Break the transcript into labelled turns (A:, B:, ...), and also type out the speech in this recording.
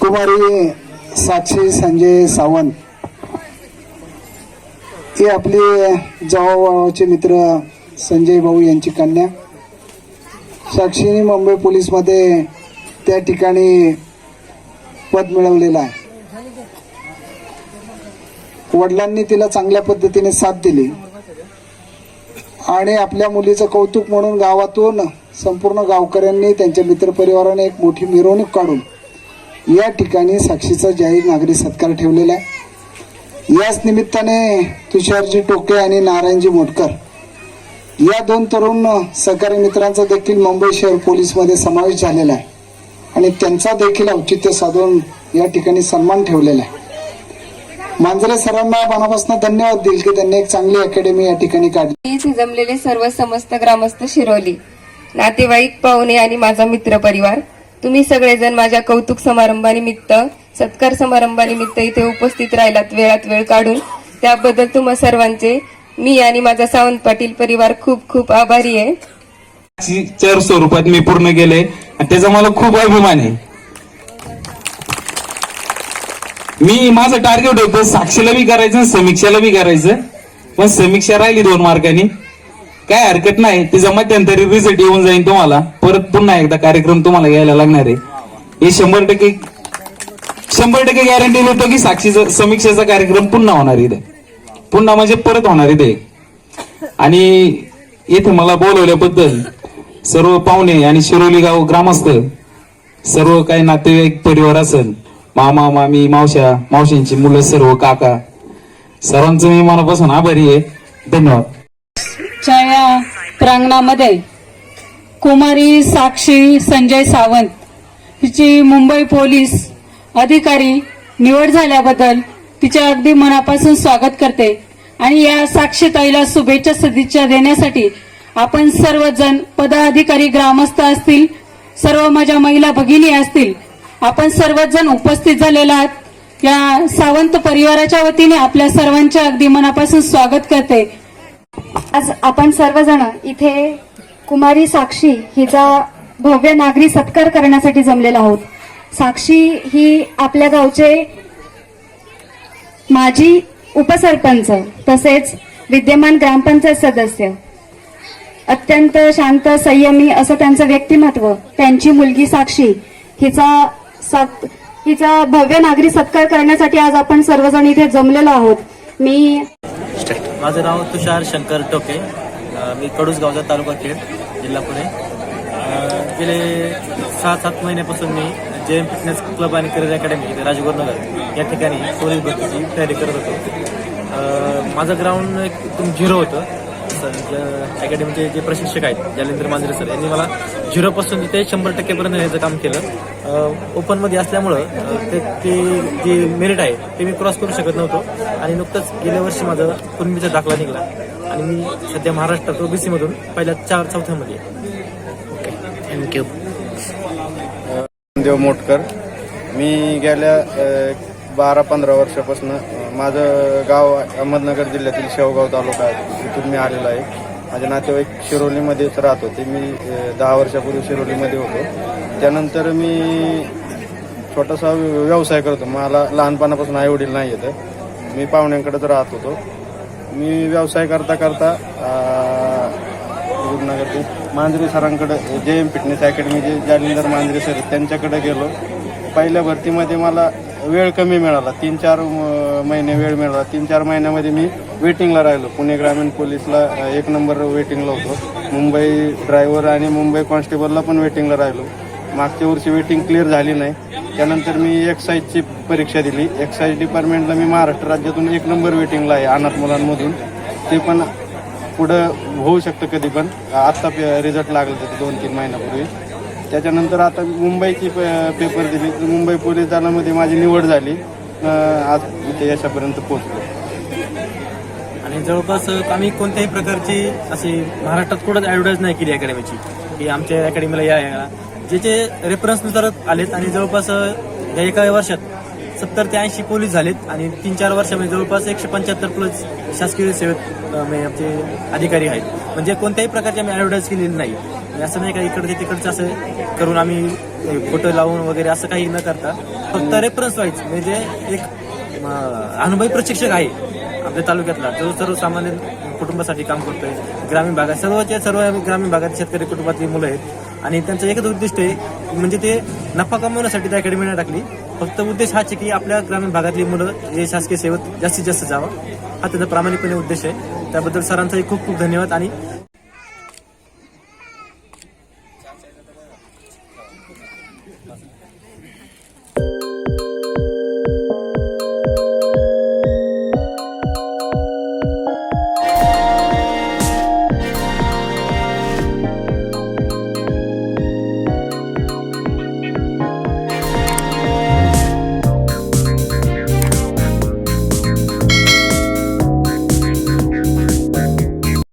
A: कुमारी साक्षी संजय सावंत. ही आपली जवळचे मित्र संजय भाऊ यांची कन्या. साक्षीने मुंबई पोलीसमध्ये त्या ठिकाणी पद मिळवलेलं आहे. वडिलांनी तिला चांगल्या पद्धतीने साथ दिली. आणि आपल्या मुलीचं कौतुक म्हणून गावातून संपूर्ण गावकऱ्यांनी त्यांच्या मित्रपरिवाराने एक मोठी मिरवणूक काढून या ठिकाणी साक्षीचा जाहीर नागरी सत्कार ठेवलेला आहे. याच निमित्ताने तुषारजी टोके आणि नारायणजी मोटकर या दोन तरुण सहकारी मित्रांचा देखील मुंबई शहर पोलीसमध्ये समावेश झालेला आहे. आणि त्यांचा देखील औचित्य साधून या ठिकाणी सन्मान ठेवलेला आहे. मांजरे सरांना मनापासून धन्यवाद देईल की त्यांनी एक चांगली अकॅडमी या ठिकाणी काढली.
B: जमलेले सर्व समस्त ग्रामस्थ शिरोली नातेवाईक पाहुणे आणि माझा मित्र परिवार तुम्ही सगळेजण माझ्या कौतुक समारंभानिमित्त सत्कार समारंभानिमित्त इथे उपस्थित राहिलात वेळात वेळ काढून. त्याबद्दल तुम्हा सर्वांचे मी आणि माझा सावंत पाटील परिवार खूप खूप आभारी आहे.
C: चार स्वरूपात मी पूर्ण गेले आणि त्याचा मला खूप अभिमान आहे. मी माझं टार्गेट होतं साक्षीला बी करायचं समीक्षाला बी करायचं. पण समीक्षा राहिली दोन मार्कांनी. काय हरकत नाही तिचा मध्यंतरी रिझल्ट येऊन जाईल तुम्हाला. परत पुन्हा एकदा कार्यक्रम तुम्हाला घ्यायला लागणार आहे. हे शंभर टक्के शंभर टक्के गॅरंटी देतो की साक्षीचा समीक्षेचा कार्यक्रम पुन्हा होणार इथे. पुन्हा म्हणजे परत होणार इथे. आणि येथे मला बोलवल्याबद्दल सर्व पाहुणे आणि शिरोली गाव ग्रामस्थ सर्व काही नातेवाईक परिवार असेल मामा मामी मावश्या मावशींची मुलं सर्व काका सर्वांचं मी मनापासून आभारी आहे. धन्यवाद.
D: प्रांगणामध्ये कुमारी साक्षी संजय सावंत हिची मुंबई पोलीस अधिकारी निवड झाल्याबद्दल तिचे अगदी मनापासून स्वागत करते आणि या साक्षीताईला शुभेच्छा सदिच्छा देण्यासाठी आपण सर्वजण पदाधिकारी ग्रामस्थ असतील सर्व माझ्या महिला भगिनी असतील आपण सर्वजण उपस्थित झालेला आहात. या सावंत परिवाराच्या वतीने आपल्या सर्वांचे अगदी मनापासून स्वागत करते.
E: आज आपण सर्वजण इथे कुमारी साक्षी हिचा भव्य नागरी सत्कार करण्यासाठी जमलेला आहोत. साक्षी ही आपल्या गावचे माजी उपसरपंच तसेच विद्यमान ग्रामपंचायत सदस्य. अत्यंत शांत संयमी असं त्यांचं व्यक्तिमत्व त्यांची मुलगी साक्षी हिचा सत- हिचा भव्य नागरी सत्कार करण्यासाठी आज आपण सर्वजण इथे जमलेलो आहोत. मी
F: माझं नाव तुषार शंकर टोके. मी कडूस गावचा तालुका खेड जिल्हा पुणे. गेले सहा सात महिन्यापासून मी जे एम फिटनेस क्लब आणि करिअर अकॅडमी इथे राजगुरुनगर या ठिकाणी पोलीस भरतीची तयारी करत होतो. माझं ग्राउंड एकदम झिरो होतं. अकॅडमीचे जे प्रशिक्षक आहेत जालेंद्र मांजरे सर यांनी मला झिरोपासून ते शंभर टक्केपर्यंत याचं काम केलं. ओपनमध्ये असल्यामुळं ते ते जे मेरिट आहे ते मी क्रॉस करू शकत नव्हतो. आणि नुकतंच गेल्या वर्षी माझं कुणबीचा दाखला निघाला. आणि मी सध्या महाराष्ट्रात ओबीसी मधून पहिल्या चार चौथ्यामध्ये थँक्यू
G: देव मोटकर. मी गेल्या बारा पंधरा वर्षापासून माझं गाव अहमदनगर जिल्ह्यातील शेवगाव तालुका आहे. तिथून मी आलेलो आहे. माझे नातेवाईक शिरोलीमध्येच राहत होते. मी दहा वर्षापूर्वी शिरोलीमध्ये होतो. त्यानंतर मी छोटासा व्यवसाय करतो. मला लहानपणापासून आई वडील नाही येतं. मी पाहुण्यांकडेच राहत होतो. मी व्यवसाय करता करता अ, रुग्णालयात मांजरे सरांकडे जे एम फिटनेस अकॅडमी जे जालिंदर मांजरे सर त्यांच्याकडे गेलो. पहिल्या भरतीमध्ये मला वेळ कमी मिळाला. तीन चार महिने वेळ मिळाला. तीन चार महिन्यामध्ये मी वेटिंगला राहिलो. पुणे ग्रामीण पोलीसला एक नंबर वेटिंगला होतो. मुंबई ड्रायव्हर आणि मुंबई कॉन्स्टेबलला पण वेटिंगला राहिलो. मागच्या वर्षी वेटिंग क्लिअर झाली नाही. त्यानंतर मी एक्साईजची परीक्षा दिली. एक्साईज डिपार्टमेंटला मी महाराष्ट्र राज्यातून एक नंबर वेटिंगला आहे अनाथ मुलांमधून. ते पण पुढं होऊ शकतं कधी पण. आत्ता रिझल्ट लागला त्याचा दोन तीन महिन्यापूर्वी. त्याच्यानंतर आता मुंबईची प- पेपर दिली. तर मुंबई पोलीस दलामध्ये माझी निवड झाली. आज इथे यशापर्यंत पोहोचलो.
F: आणि जवळपास आम्ही कोणत्याही प्रकारची अशी महाराष्ट्रात कुठंच ऍडव्हर्टाईज नाही केली अकॅडमीची की आमच्या अकॅडमीला या या जे जे रेफरन्सनुसार आलेत आणि जवळपास या एका वर्षात सत्तर ते ऐंशी पोलीस झालेत आणि तीन चार वर्षामध्ये जवळपास एकशे पंच्याहत्तर प्लस शासकीय सेवेत अं, म्हणजे आमचे अधिकारी आहेत. म्हणजे कोणत्याही प्रकारची आम्ही ऍडव्हर्टाईज केलेली नाही. असं नाही का इकडचे तिकडचं असं करून आम्ही फोटो लावून वगैरे असं काही न करता फक्त रेफरन्स व्हायचं म्हणजे एक अनुभवी प्रशिक्षक आहे. आपल्या तालुक्यातला जो सर्वसामान्य कुटुंबासाठी काम करतोय ग्रामीण भागात सर्वच्या सर्व ग्रामीण भागात शेतकरी कुटुंबातली मुलं आहेत. आणि त्यांचं एकच उद्दिष्ट आहे म्हणजे ते नफा कमवण्यासाठी त्या अकॅडमीने टाकली. फक्त उद्देश हाच आहे की आपल्या ग्रामीण भागातली मुलं हे शासकीय सेवेत जास्तीत जास्त जावं. हा त्याचा प्रामाणिकपणे उद्देश आहे. त्याबद्दल सरांचाही खूप खूप धन्यवाद आणि